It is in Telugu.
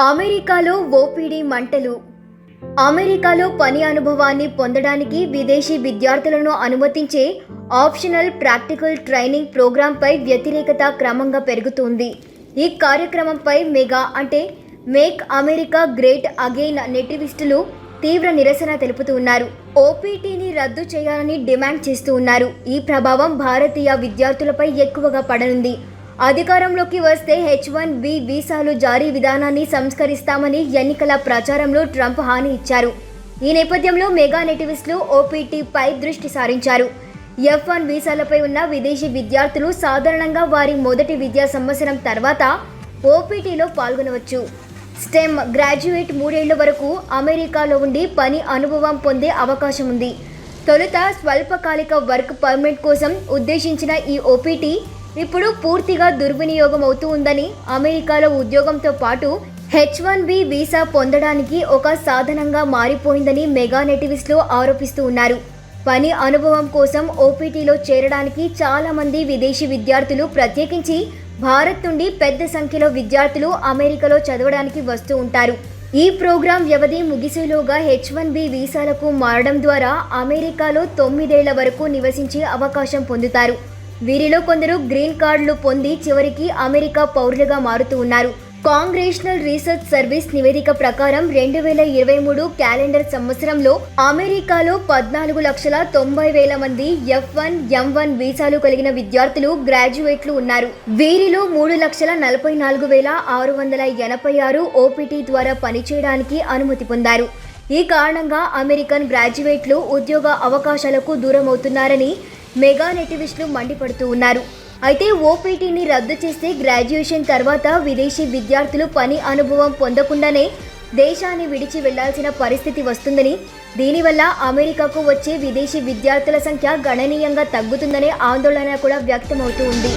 అమెరికాలో ఓపీడీ మంటలు. అమెరికాలో పని అనుభవాన్ని పొందడానికి విదేశీ విద్యార్థులను అనుమతించే ఆప్షనల్ ప్రాక్టికల్ ట్రైనింగ్ ప్రోగ్రాంపై వ్యతిరేకత క్రమంగా పెరుగుతోంది. ఈ కార్యక్రమంపై మెగా అంటే మేక్ అమెరికా గ్రేట్ అగైన్ నెటివిస్టులు తీవ్ర నిరసన తెలుపుతూ ఉన్నారు ఓపీటీని రద్దు చేయాలని డిమాండ్ చేస్తూ ఉన్నారు. ఈ ప్రభావం భారతీయ విద్యార్థులపై ఎక్కువగా పడనుంది. అధికారంలోకి వస్తే హెచ్ వన్ బి వీసాలు జారీ విధానాన్ని సంస్కరిస్తామని ఎన్నికల ప్రచారంలో ట్రంప్ హామీ ఇచ్చారు. ఈ నేపథ్యంలో మెగా నెటివిస్టులు ఓపీటీపై దృష్టి సారించారు. ఎఫ్ వన్ వీసాలపై ఉన్న విదేశీ విద్యార్థులు సాధారణంగా వారి మొదటి విద్యా సంవత్సరం తర్వాత ఓపీటీలో పాల్గొనవచ్చు. స్టెమ్ గ్రాడ్యుయేట్ మూడేళ్ళ వరకు అమెరికాలో ఉండి పని అనుభవం పొందే అవకాశం ఉంది. తొలుత స్వల్పకాలిక వర్క్ పర్మిట్ కోసం ఉద్దేశించిన ఈ ఓపీటీ ఇప్పుడు పూర్తిగా దుర్వినియోగం అవుతూ ఉందని అమెరికాలో ఉద్యోగంతో పాటు హెచ్ వన్ బి వీసా పొందడానికి ఒక సాధనంగా మారిపోయిందని మెగా నెటివిస్టులు ఆరోపిస్తూ ఉన్నారు. పని అనుభవం కోసం ఓపీటీలో చేరడానికి చాలామంది విదేశీ విద్యార్థులు ప్రత్యేకించి భారత్ నుండి పెద్ద సంఖ్యలో విద్యార్థులు అమెరికాలో చదవడానికి వస్తూ ఉంటారు. ఈ ప్రోగ్రాం వ్యవధి ముగిసేలోగా హెచ్ వన్ బి వీసాలకు మారడం ద్వారా అమెరికాలో తొమ్మిదేళ్ళ వరకు నివసించే అవకాశం పొందుతారు. వీరిలో కొందరు గ్రీన్ కార్డులు పొంది చివరికి అమెరికా పౌరులుగా మారుతూ ఉన్నారు. కాంగ్రెషనల్ రీసెర్చ్ సర్వీస్ నివేదిక ప్రకారం రెండు వేల ఇరవై మూడు క్యాలెండర్ సంవత్సరంలో అమెరికాలో పద్నాలుగు లక్షల తొంభై వేల మంది ఎఫ్ వన్ ఎం వన్ వీసాలు కలిగిన విద్యార్థులు గ్రాడ్యుయేట్లు ఉన్నారు. వీరిలో మూడు లక్షల నలభై నాలుగు వేల ఆరు వందల ఎనభై ఆరు ఓపీటీ ద్వారా పనిచేయడానికి అనుమతి పొందారు. ఈ కారణంగా అమెరికన్ గ్రాడ్యుయేట్లు ఉద్యోగ అవకాశాలకు దూరం అవుతున్నారని మెగా నెటివిస్టులు మండిపడుతూ ఉన్నారు. అయితే ఓపీటీని రద్దు చేస్తే గ్రాడ్యుయేషన్ తర్వాత విదేశీ విద్యార్థులు పని అనుభవం పొందకుండానే దేశాన్ని విడిచి వెళ్ళాల్సిన పరిస్థితి వస్తుందని దీనివల్ల అమెరికాకు వచ్చే విదేశీ విద్యార్థుల సంఖ్య గణనీయంగా తగ్గుతుందనే ఆందోళన కూడా వ్యక్తమవుతూ ఉంది.